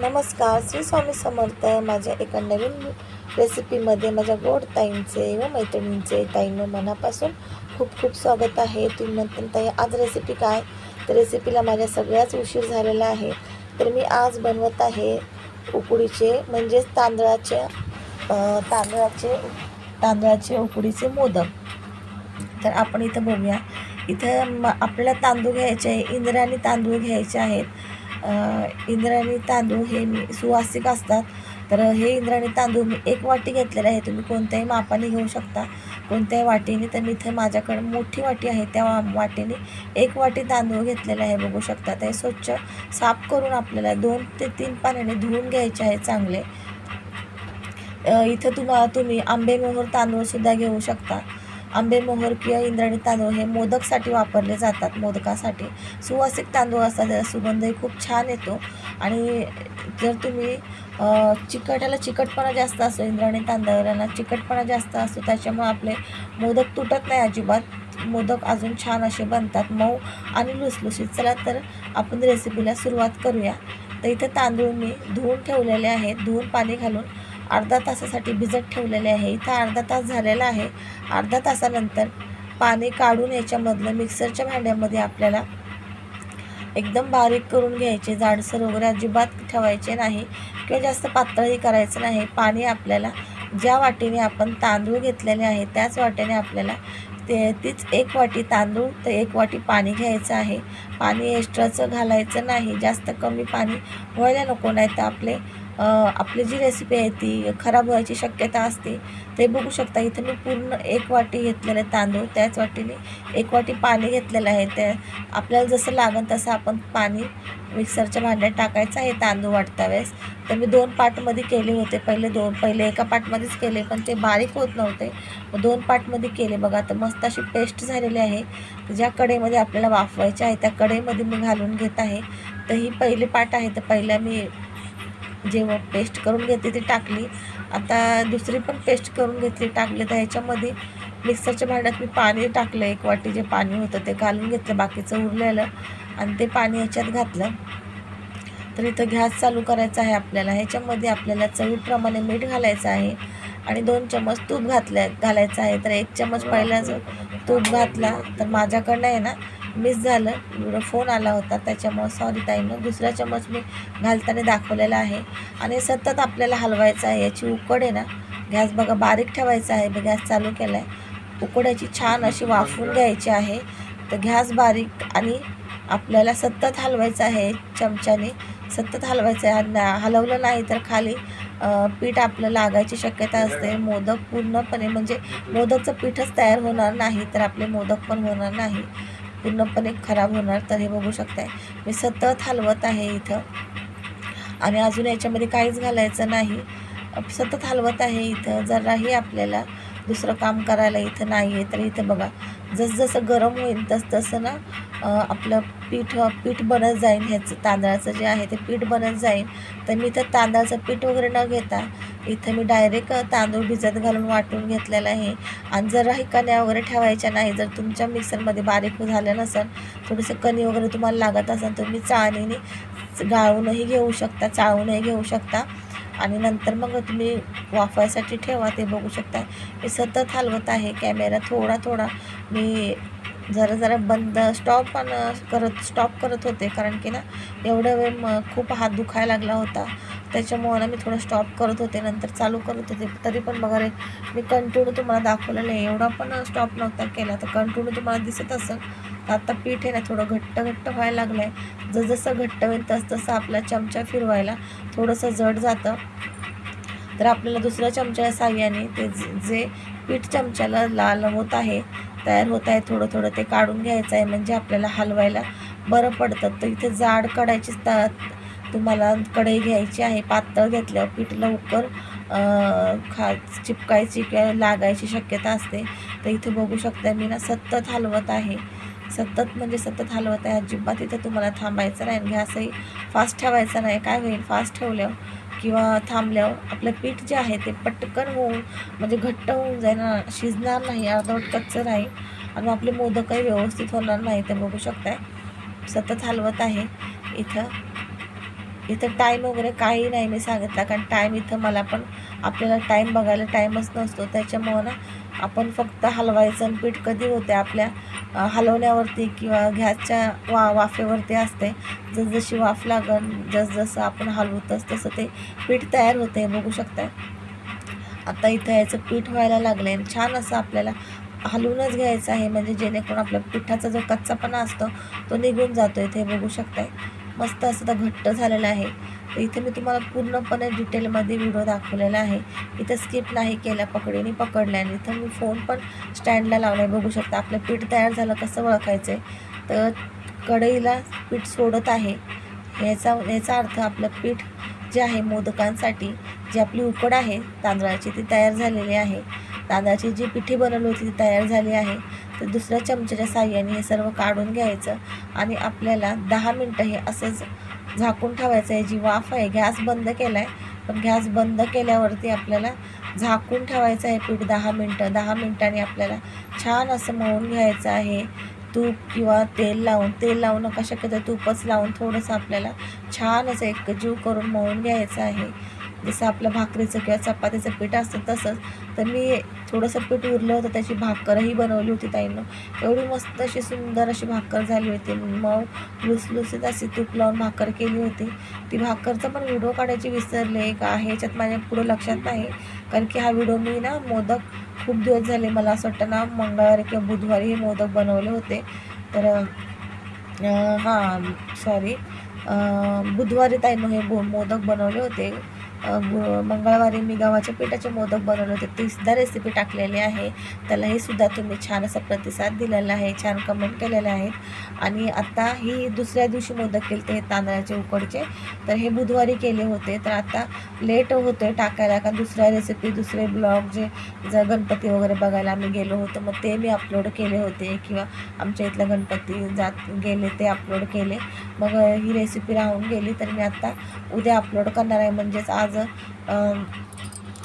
नमस्कार श्री स्वामी समर्थ माझ्या एका नवीन रेसिपीमध्ये माझ्या गोड ताईंचे व मैत्रिणींचे ताईंनो मनापासून खूप खूप स्वागत आहे. तुम्ही म्हणता ताई आज रेसिपी काय? तर रेसिपीला माझ्या सगळ्याच उशीर झालेला आहे. तर मी आज बनवत आहे उकडीचे म्हणजेच तांदळाचे तांदळाचे तांदळाचे उकडीचे मोदक. तर आपण इथं बघूया. इथं म आपल्याला तांदूळ घ्यायचे आहे इंद्रायणी तांदूळ घ्यायचे आहेत. इंद्रायणी तांदूळ हे मी सुवासिक असतात. तर हे इंद्रायणी तांदूळ मी एक वाटी घेतलेलं आहे. तुम्ही कोणत्याही मापाने घेऊ शकता. कोणत्याही वाटीने तर मी इथे माझ्याकडे मोठी वाटी आहे. त्या वाटीने एक वाटी तांदूळ घेतलेला आहे. बघू शकता. ते स्वच्छ साफ करून आपल्याला दोन ते तीन पाण्याने धुवून घ्यायचे आहे चांगले. इथं तुम्हाला तुम्ही आंबेमोहर तांदूळसुद्धा घेऊ शकता. आंबेमोहर किंवा इंद्रायणी तांदूळ हे मोदकसाठी वापरले जातात मोदकासाठी. सुवासिक तांदूळ असतात त्याचा सुगंधही खूप छान येतो. आणि जर तुम्ही चिकटाला चिकटपणा जास्त असतो इंद्रायणी तांदळाला चिकटपणा जास्त असतो त्याच्यामुळे आपले मोदक तुटत नाही अजिबात. मोदक अजून छान असे बनतात मऊ आणि लुसलुसीत चला तर आपण रेसिपीला सुरुवात करूया. तर इथे तांदूळ मी धुवून ठेवलेले आहेत धुवून पाणी घालून अर्धा तासासाठी भिजत ठेवलेले आहे. इथं अर्धा तास झालेला आहे. अर्धा तासानंतर पाणी काढून याच्यामधलं मिक्सरच्या भांड्यामध्ये आपल्याला एकदम बारीक करून घ्यायचे. जाडसर वगैरे अजिबात ठेवायचे नाही किंवा जास्त पातळही करायचं नाही. पाणी आपल्याला ज्या वाटीने आपण तांदूळ घेतलेले आहे त्याच वाटीने आपल्याला ते तीच एक वाटी तांदूळ तर एक वाटी पाणी घ्यायचं आहे. पाणी एक्स्ट्राचं घालायचं नाही. जास्त कमी पाणी व्हायला नको नाही तर आपले आपली जी रेसिपी आहे ती खराब व्हायची शक्यता असते. ते बघू शकता इथं मी पूर्ण एक वाटी घेतलेले तांदूळ. त्याच वाटीने एक वाटी पाणी घेतलेलं आहे. त्या आपल्याला जसं लागेल तसं आपण पाणी मिक्सरच्या भांड्यात टाकायचं आहे तांदूळ वाटता वेळेस तर मी दोन पाटमध्ये केले होते पहिले दोन पहिले एका पाटमध्येच केले पण ते बारीक होत नव्हते. दोन पाटमध्ये केले. बघा तर मस्त अशी पेस्ट झालेली आहे. ज्या कडेमध्ये आपल्याला वाफवायचे आहे त्या कडेमध्ये मी घालून घेत आहे. तर ही पहिली पाट आहे. तर पहिल्या मी जेव्हा पेस्ट करून घेतली ती टाकली आता दुसरी पण पेस्ट करून घेतली टाकली. तर ह्याच्यामध्ये मिक्सरच्या भांड्यात मी पाणी टाकलं एक वाटी जे पाणी होतं ते घालून घेतलं बाकीचं उरलेलं. आणि ते पाणी ह्याच्यात घातलं. तर इथं गॅस चालू करायचा आहे आपल्याला. ह्याच्यामध्ये आपल्याला चवीप्रमाणे मीठ घालायचं आहे आणि दोन चमच तूप घातल्या घालायचं आहे. तर एक चमच पहिला तूप घातला तर माझ्याकडनं आहे ना मिस झालं. एवढं फोन आला होता. त्याच्यामुळं सॉरी ताईनं दुसरा चमच मी घालताना दाखवलेला आहे. आणि सतत आपल्याला हलवायचं आहे. याची उकड आहे ना गॅस बघा बारीक ठेवायचा आहे. गॅस चालू केला आहे उकड्याची छान अशी वाफून घ्यायची आहे. तर गॅस बारीक आणि आपल्याला सतत हलवायचं आहे. चमच्याने सतत हलवायचं आहे. ना हलवलं नाही तर खाली पीठ आपलं लागायची शक्यता असते. मोदक पूर्णपणे म्हणजे मोदकचं पीठच तयार होणार नाही. तर आपले मोदक पण होणार नाही. पूर्णपणे खराब होणार तर हे बघू शकताय. मी सतत हलवत आहे इथं. आणि अजून याच्यामध्ये काहीच घालायचं नाही. सतत हलवत आहे इथं. जराही आपल्याला दुसरं काम करायला इथं नाही आहे तर इथं बघा. जसजसं गरम होईल तसतसं ना आपलं पीठ पीठ बनत जाईल ह्याचं तांदळाचं जे आहे ते पीठ बनत जाईल. तर मी तर तांदळाचं पीठ वगैरे न घेता इथं मी डायरेक्ट तांदूळ भिजत घालून वाटून घेतलेलं आहे. आणि जराही कण्या वगैरे ठेवायच्या नाही जर तुमच्या मिक्सरमध्ये बारीक झालं नसेल थोडंसं कणी वगैरे तुम्हाला लागत असेल तुम्ही चाळणीने गाळूनही घेऊ शकता चाळूनही घेऊ शकता. आणि नंतर मग तुम्ही वाफायसाठी ठेवा ते बघू शकता. मी सतत हलवत आहे कॅमेरा थोडा थोडा. मी जरा जरा बंद स्टॉप पण करत स्टॉप करत होते. कारण की ना एवढा वेळ म खूप हात दुखायला लागला होता. त्याच्यामुळं ना मी थोडं स्टॉप करत होते. नंतर चालू करत होते. तरी पण बघा रे मी कंटिन्यू तुम्हाला दाखवलेलं आहे. एवढा पण स्टॉप नव्हता केला. तर कंटिन्यू तुम्हाला दिसत असेल. आता पीठ आहे ना थोडं घट्ट घट्ट व्हायला लागलं आहे जसजसं घट्ट होईल तसतसं आपला चमचा फिरवायला थोडंसं जड जातं. तर आपल्याला दुसऱ्या चमच्या साह्याने ते जे- जे पीठ चमच्याला लाल होत आहे तयार होत आहे थोडं थोडं ते काढून घ्यायचं आहे. म्हणजे आपल्याला हलवायला बरं पडतं. तर इथे जाड कढायची त तुम्हाला कढई घ्यायची आहे. पातळ घेतल्यावर पीठ लवकर खा चिपकायची किंवा लागायची शक्यता असते. तर इथे बघू शकता मी ना सतत हलवत आहे. सतत म्हणजे सतत हलवत आहे. अजिबात इथं तुम्हाला थांबायचं नाही आणि गॅसही फास्ट ठेवायचा नाही. काय होईल? फास्ट ठेवल्यावर किंवा थांबल्यावर आपलं पीठ जे आहे ते पटकन होऊन म्हणजे घट्ट होऊन जाईल ना शिजणार नाही. अर्धवट कच्चं राहील आणि आपले मोदकही व्यवस्थित होणार नाही ते बघू शकताय. सतत हलवत आहे इथं. इथं टाईम वगैरे काही नाही मी सांगितला. कारण टाईम इथं मला पण आपल्याला टाईम बघायला टाईमच नसतो. त्याच्यामुळं ना आपण फक्त हलवायचं आणि पीठ कधी होते आपल्या हलवण्यावरती किंवा गॅसच्या वा वाफेवरती असते. जसजशी वाफ लागन जसजसं आपण हलवू तस तसं ते पीठ तयार होते. बघू शकताय? आता इथं याचं पीठ व्हायला लागलं आहे छान असं आपल्याला हलवूनच घ्यायचं आहे. म्हणजे जेणेकरून आपल्या पिठाचा जो कच्चापणा असतो तो निघून जातो इथे. बघू शकताय? मस्त असं तर घट्ट झालेलं आहे. इथे मी तुम्हाला पूर्णपणे डिटेलमध्ये व्हिडिओ दाखवलेला आहे. इथं स्किप नाही केला पकडीने पकडल्या आणि इथं मी फोन पण स्टँडला लावला आहे बघू शकता आपलं पीठ तयार झालं कसं ओळखायचं आहे तर कढईला पीठ सोडत आहे. याचा याचा अर्थ आपलं पीठ जे आहे मोदकांसाठी जी आपली उकड आहे तांदळाची ती तयार झालेली आहे. तांदळाची जी पिठी बनवली होती ती तयार झाली आहे. तर दुसऱ्या चमच्याच्या साह्याने हे सर्व काढून घ्यायचं आणि आपल्याला दहा मिनटं हे असंच झाकून ठेवायचं आहे जी वाफ आहे गॅस बंद केला आहे पण गॅस बंद केल्यावरती आपल्याला झाकून ठेवायचं आहे पीठ दहा मिनटं. दहा मिनटांनी आपल्याला छान असं मळून घ्यायचं आहे. तूप किंवा तेल लावून. तेल लावू नका शक्यतो तूपच लावून थोडंसं आपल्याला छान असं एकजीव करून मळून घ्यायचं आहे. जसं आपलं भाकरीचं किंवा चपातीचं पीठ असतं तसंच तर मी थोडंसं पीठ उरलं होतं त्याची भाकरही बनवली होती ताईनं. एवढी मस्त अशी सुंदर अशी भाकर झाली होती. मग लुसलुसीत अशी तूप लावून भाकर केली होती. ती भाकरचा पण व्हिडिओ काढायची विसरले का आहे याच्यात माझ्या पुढं लक्षात नाही. कारण की हा व्हिडिओ मी ना मोदक खूप दिवस झाले मला असं वाटतं ना मंगळवारी किंवा बुधवारी हे मोदक बनवले होते. तर हां सॉरी बुधवारी ताईनं हे मोदक बनवले होते. मंगळवारी मी गव्हाच्या पिठाचे मोदक बनवले होते. ती सुद्धा रेसिपी टाकलेली आहे. त्याला हे सुद्धा तुम्ही छान असा प्रतिसाद दिलेला आहे छान कमेंट केलेले आहेत. आणि आत्ता ही दुसऱ्या दिवशी मोदक केले ते तांदळाचे उकडचे. तर हे बुधवारी केले होते. तर आता लेट होते टाकायला कारण दुसऱ्या रेसिपी दुसरे ब्लॉग जे जर गणपती वगैरे बघायला आम्ही गेलो होतो मग ते मी अपलोड केले होते. किंवा आमच्या इथलं गणपती जात गेले ते अपलोड केले. मग ही रेसिपी राहून गेली. तर मी आत्ता उद्या अपलोड करणार आहे. म्हणजेच आज माझं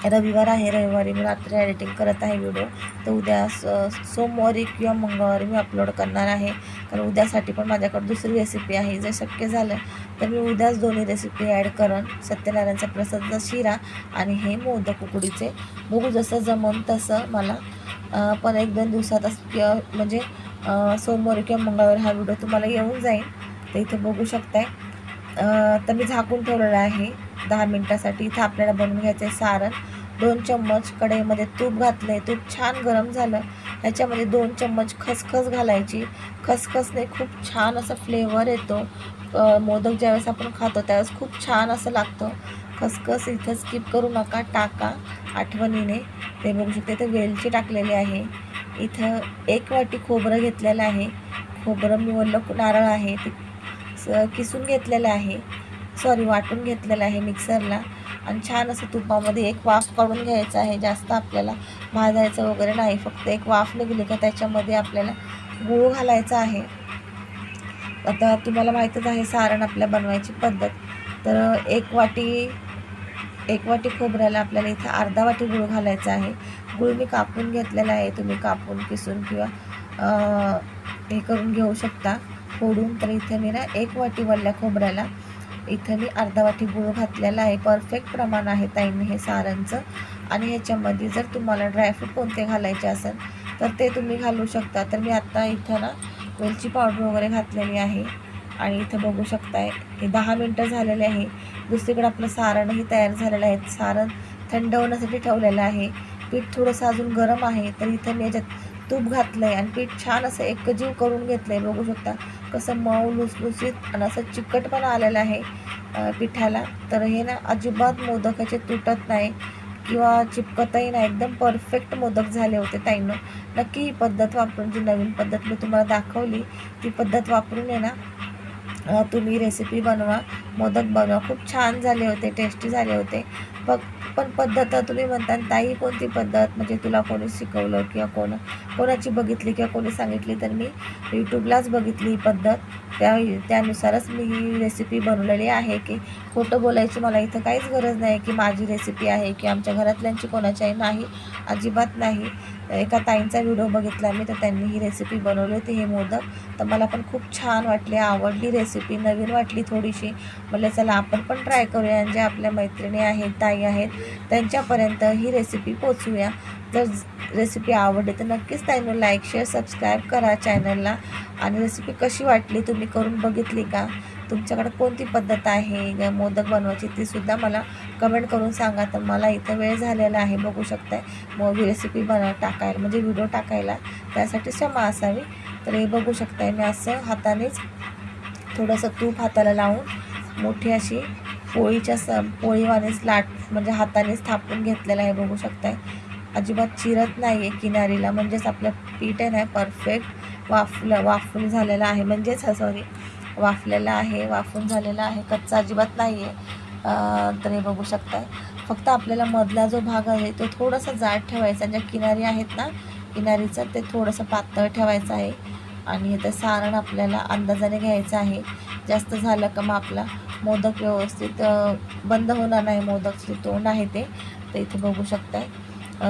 रविवार आहे रविवारी मी रात्री एडिटिंग करत आहे व्हिडिओ तर उद्या स सोमवारी किंवा मंगळवारी मी अपलोड करणार आहे. कारण उद्यासाठी पण माझ्याकडे दुसरी रेसिपी आहे. जर शक्य झालं तर मी उद्याच दोन्ही रेसिपी ॲड करण. सत्यनारायणचा प्रसादचा शिरा आणि हे मोदक उकडीचे. बघू जसं जमन तसं मला पण एक दोन दिवसातच किंवा म्हणजे सोमवारी किंवा मंगळवारी हा व्हिडिओ तुम्हाला येऊन जाईल. तर इथे बघू शकताय. तर मी झाकून ठेवलेलं आहे. दहा मिनटासाठी इथं आपल्याला बनवून घ्यायचं आहे सारण. दोन चम्मच कढईमध्ये तूप घातलं आहे तूप छान गरम झालं. ह्याच्यामध्ये दोन चम्मच खसखस घालायची. खसखसने खूप छान असं फ्लेवर येतो. मोदक ज्यावेळेस आपण खातो त्यावेळेस खूप छान असं लागतं. खसखस इथं स्किप करू नका. टाका आठवणीने. ते बघू शकते इथं वेलची टाकलेली आहे. इथं एक वाटी खोबरं घेतलेलं आहे. खोबरं मी नारळ आहे. ते स किसून घेतलेलं आहे. सॉरी वाटून घेतलेलं आहे मिक्सरला. आणि छान असं तुपामध्ये एक वाफ काढून घ्यायचं आहे. जास्त आपल्याला भाजायचं वगैरे नाही. फक्त एक वाफ निघली का त्याच्यामध्ये आपल्याला गूळ घालायचा आहे. आता तुम्हाला माहीतच आहे सारण आपल्या बनवायची पद्धत. तर एक वाटी एक वाटी खोबऱ्याला आपल्याला इथं अर्धा वाटी गूळ घालायचा आहे. गूळ मी कापून घेतलेला आहे. तुम्ही कापून किसून किंवा हे करून घेऊ शकता. फोडून तर इथे मी ना एक वाटी वल्ल्या खोबऱ्याला इथं मी अर्धा वाटी गुळ घातलेला आहे. परफेक्ट प्रमाण आहे ताईने हे सारणचं. आणि ह्याच्यामध्ये जर तुम्हाला ड्रायफ्रूट कोणते घालायचे असेल तर ते तुम्ही घालू शकता. तर मी आत्ता इथं ना वेलची पावडर वगैरे घातलेली आहे. आणि इथं बघू शकताय हे दहा मिनटं झालेले आहे. दुसरीकडे आपलं सारणही तयार झालेलं आहे. सारण थंड होण्यासाठी ठेवलेलं आहे. पीठ थोडंसं अजून गरम आहे तर इथं मी याच्यात तूप घातलं आहे आणि पीठ छान असं एकजीव करून घेतलं आहे बघू शकता कसं मऊ लुसलुसीत आणि असं चिकटपणा आलेलं आहे पिठाला. तर हे ना अजिबात मोदकाचे तुटत नाही किंवा चिपकतही नाही. एकदम परफेक्ट मोदक झाले होते ताईनं. नक्की ही पद्धत वापरून जी नवीन पद्धत मी तुम्हाला दाखवली ती पद्धत वापरून आहे ना तुम्ही रेसिपी बनवा. मोदक बनवा खूप छान झाले होते टेस्टी झाले होते. बघ पण पद्धत तुम्ही म्हणता ताई कोणती पद्धत? म्हणजे तुला कोणी शिकवलं किंवा कोण कोणाची बघितली किंवा कोणी सांगितली तर मी यूट्यूबलाच बघितली ही पद्धत. त्या त्यानुसारच मी ही रेसिपी बनवलेली आहे की खोटं बोलायची मला इथं काहीच गरज नाही की माझी रेसिपी आहे की आमच्या घरातल्यांची कोणाच्याही नाही अजिबात नाही. एका ताईंचा व्हिडिओ बघितला मी तर त्यांनी ही रेसिपी बनवली होती हे मोदक. तर मला पण खूप छान वाटले आवडली रेसिपी नवीन वाटली थोडीशी. म्हटलं चला आपण पण ट्राय करूया. आणि ज्या आपल्या मैत्रिणी आहेत ताई आहेत त्यांच्यापर्यंत ही रेसिपी पोचवूया. जर रेसिपी आवडली तर नक्कीच ताईनं लाईक शेअर सबस्क्राईब करा चॅनलला आणि रेसिपी कशी वाटली तुम्ही करून बघितली का? तुमच्याकडे कोणती पद्धत आहे? मोदक बनवायची ती सुद्धा मला कमेंट करून सांगा. तर मला इथं वेळ झालेला आहे बघू शकताय. मग रेसिपी बना टाकायला म्हणजे व्हिडिओ टाकायला. त्यासाठी क्षमा असावी. तर हे बघू शकताय मी असं हातानेच थोडंसं तूप हाताला लावून मोठी अशी पोळीच्या स पोळीवानेच लाट म्हणजे हातानेच थापून घेतलेला आहे बघू शकताय. अजिबात चिरत नाही आहे किनारीला म्हणजेच आपलं पीठ आहे ना परफेक्ट वाफलं वाफून झालेलं आहे. म्हणजेच हा सॉरी वाफलेला आहे वाफून झालेला आहे. कच्चा अजिबात नाही आहे तर हे बघू शकताय. फक्त आपल्याला मधला जो भाग आहे तो थोडासा जाड ठेवायचा ज्या किनारी आहेत ना किनारीचं ते थोडंसं पातळ ठेवायचं आहे. आणि ते सारण आपल्याला अंदाजाने घ्यायचं आहे. जास्त झालं का मग आपला मोदक व्यवस्थित बंद होणार नाही मोदकचे तोंड आहे ते. तर इथे बघू शकताय.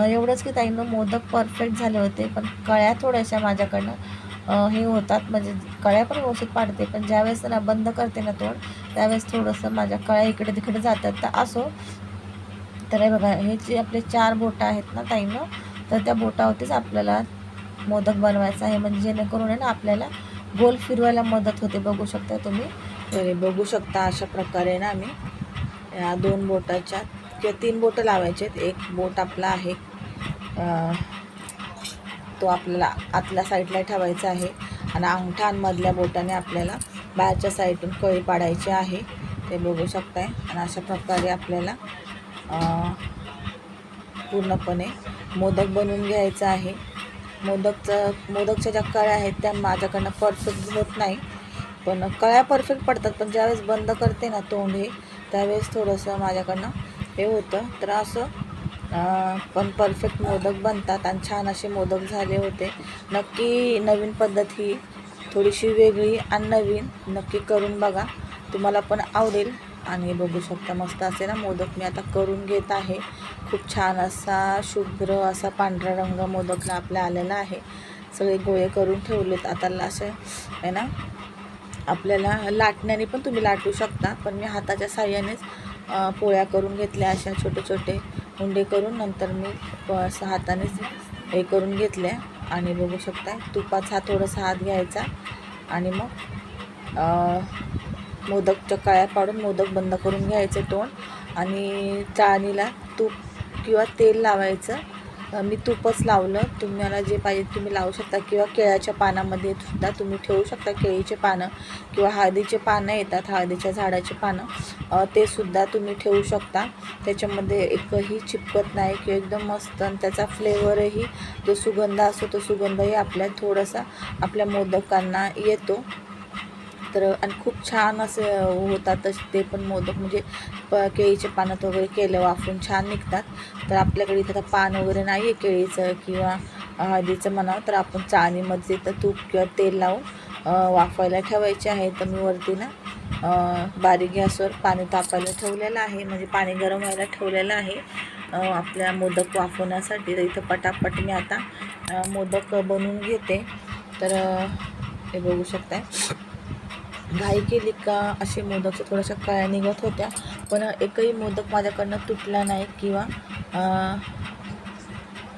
एवढंच की ताईनं मोदक परफेक्ट झाले होते पण कळ्या थोड्याशा माझ्याकडनं हे होतात. म्हणजे कळ्या पण व्यवस्थित पाडते पण ज्यावेळेस ना बंद करते ना तोंड त्यावेळेस थोडंसं माझ्या कळ्या इकडे तिकडे जातात. तर असो. तर हे बघा हे जे आपले चार बोटं आहेत ना ताईनं तर त्या बोटावरतीच आपल्याला मोदक बनवायचा आहे. म्हणजे जेणेकरून आहे ना आपल्याला गोल फिरवायला मदत होते. बघू शकता तुम्ही. तर बघू शकता अशा प्रकारे ना आम्ही. या दोन बोटाच्या किंवा तीन बोटं लावायचे आहेत. एक बोट आपला आहे. तो आपल्याला आतल्या साईडला ठेवायचा आहे. आणि अंगठ्यांमधल्या बोटाने आपल्याला बाहेरच्या साईडून कळी पाडायची आहे. ते बघू शकताय. आणि अशा प्रकारे आपल्याला पूर्णपणे मोदक बनवून घ्यायचं आहे. मोदकचं मोदकच्या ज्या कळ्या आहेत त्या माझ्याकडनं परफेक्ट होत नाही. पण कळ्या परफेक्ट पडतात पण ज्यावेळेस बंद करते ना तोंड हे त्यावेळेस थोडंसं माझ्याकडनं हे होतं. तर असं पण परफेक्ट मोदक बनतात आणि छान असे मोदक झाले होते. नक्की नवीन पद्धत ही थोडीशी वेगळी आणि नवीन नक्की करून बघा. तुम्हाला पण आवडेल आणि बघू शकता मस्त असे ना मोदक मी आता करून घेत आहे. खूप छान असा शुभ्र असा पांढरा रंग मोदकला आपल्या आलेला आहे. सगळे गोळे करून ठेवलेत. आता असे आहे ना आपल्याला लाटण्याने पण तुम्ही लाटू शकता पण मी हाताच्या साह्यानेच पोळ्या करून घेतल्या अशा छोटे छोटे उंडे करून नंतर मी असं हातानेच हे करून घेतल्या. आणि बघू शकता तुपाचा हा थोडासा हात घ्यायचा आणि मग मोदकच्या काळ्या पाडून मोदक बंद करून घ्यायचं तोंड आणि चाळणीला तूप किंवा तेल लावायचं. मी तूपच लावलं. तुम्हाला जे पाहिजे तुम्ही लावू शकता किंवा केळ्याच्या पानामध्ये सुद्धा तुम्ही ठेवू शकता केळीचे पानं किंवा हळदीचे पानं येतात हळदीच्या झाडाचे पानं. ते सुद्धा तुम्ही ठेवू शकता. त्याच्यामध्ये एकही चिपकत नाही किंवा एकदम मस्त आणि त्याचा फ्लेवरही जो सुगंध असतो तो सुगंधही आपल्या थोडासा आपल्या मोदकांना येतो. तर आणि खूप छान असे होतात तसे ते पण मोदक. म्हणजे प केळीचे पानात वगैरे केलं वाफून छान निघतात. तर आपल्याकडे इथं आता पान वगैरे नाही आहे केळीचं किंवा हळदीचं म्हणावं तर आपण चाळणीमध्ये इथं तूप किंवा तेल लावून वाफायला ठेवायचे आहे. तर मी वरती ना बारीक गॅसवर पाणी तापायला ठेवलेलं आहे. म्हणजे पाणी गरम व्हायला ठेवलेलं आहे. आपल्या मोदक वाफवण्यासाठी. तर इथं पटापट मी आता मोदक बनवून घेते. तर हे बघू शकताय. घाई केली का असे मोदकच्या थोड्याशा कळ्या निघत होत्या. पण एकही मोदक माझ्याकडनं तुटला नाही किंवा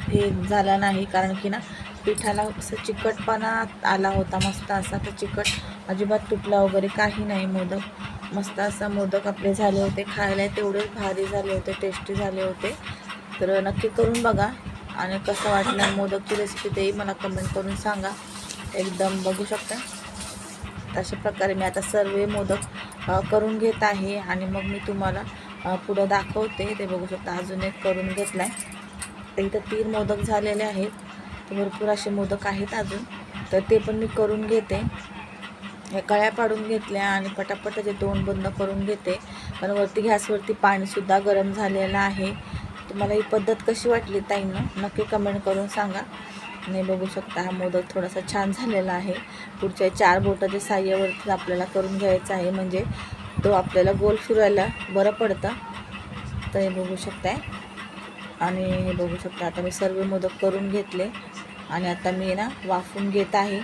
हे झाला नाही. कारण की ना पिठाला असं चिकटपणा आला होता मस्त असा तर चिकट अजिबात तुटला वगैरे काही नाही मोदक. मस्त असा मोदक आपले झाले होते खायला तेवढेच भारी झाले होते टेस्टी झाले होते. तर नक्की करून बघा आणि कसं वाटलं मोदकची रेसिपी तेही मला कमेंट करून सांगा. एकदम बघू शकता. अशा प्रकारे मी आता सर्व मोदक करून घेत आहे आणि मग मी तुम्हाला पुढं दाखवते. ते बघू शकता अजून एक करून घेतला आहे तर इथं तीन मोदक झालेले आहेत. भरपूर असे मोदक आहेत अजून. तर ते पण मी करून घेते. ह्या कळ्या पाडून घेतल्या आणि पटापट त्याचे तोंड बंद करून घेते. पण वरती गॅसवरती पाणीसुद्धा गरम झालेलं आहे. तुम्हाला ही पद्धत कशी वाटली ताईनं? नक्की कमेंट करून सांगा. नाही बघू शकता हा मोदक थोडासा छान झालेला आहे. पुढच्या चार बोटाच्या साह्यावरती आपल्याला करून घ्यायचा आहे. म्हणजे तो आपल्याला गोल फिरायला बरं पडतं. तर हे बघू शकताय. आणि हे बघू शकता आता मी सर्व मोदक करून घेतले. आणि आता मी ना वाफून घेत आहे.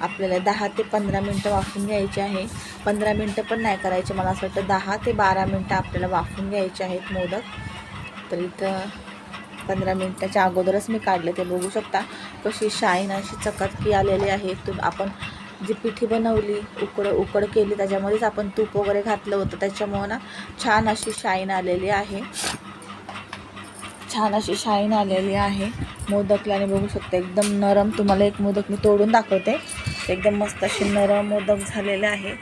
आपल्याला दहा ते पंधरा मिनटं वाफवून घ्यायचे आहे. पंधरा मिनटं पण नाही करायचे. मला असं वाटतं दहा ते बारा मिनटं आपल्याला वाफवून घ्यायचे आहेत मोदक. तर इथं पंधरा मिनटाच्या अगोदरच मी काढले ते बघू शकता. कशी शाईन अशी चकटकी आलेली आहे. तू आपण जी पिठी बनवली उकड उकड केली त्याच्यामध्येच आपण तूप वगैरे घातलं होतं. त्याच्यामुळं ना छान अशी शाईन आलेली आहे. छान अशी शाईन आलेली आहे. मोदकल्याने बघू शकता एकदम नरम. तुम्हाला एक मोदक मी तोडून दाखवते. एकदम मस्त असे नरम मोदक झालेले आहे.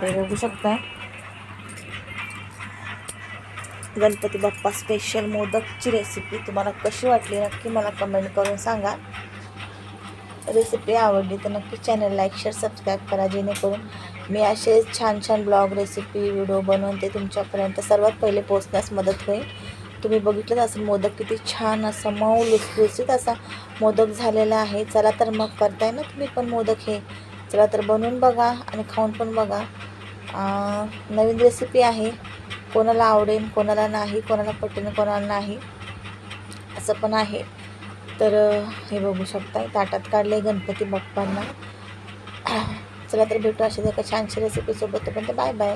ते बघू शकता. गणपती बाप्पा स्पेशल मोदकची रेसिपी तुम्हाला कशी वाटली नक्की मला कमेंट करून सांगा. रेसिपी आवडली तर नक्की चॅनल लाईक शेअर सबस्क्राईब करा जेणेकरून मी असे छान छान ब्लॉग रेसिपी व्हिडिओ बनवून ते तुमच्यापर्यंत सर्वात पहिले पोचण्यास मदत होईल. तुम्ही बघितलंच असेल मोदक किती छान असा मऊ लुसलुसीत असा मोदक झालेला आहे. चला तर मग करताय ना तुम्ही पण मोदक हे. चला तर बनवून बघा आणि खाऊन पण बघा. नवीन रेसिपी आहे. कोणाला आवडेल कोणाला नाही कोणाला पटेल कोणाला नाही असं पण आहे. तर हे बघू शकता ताटात काढले गणपती बाप्पांना. चला तर भेटू अशा एका छानशी रेसिपीसोबत तोपर्यंत बाय बाय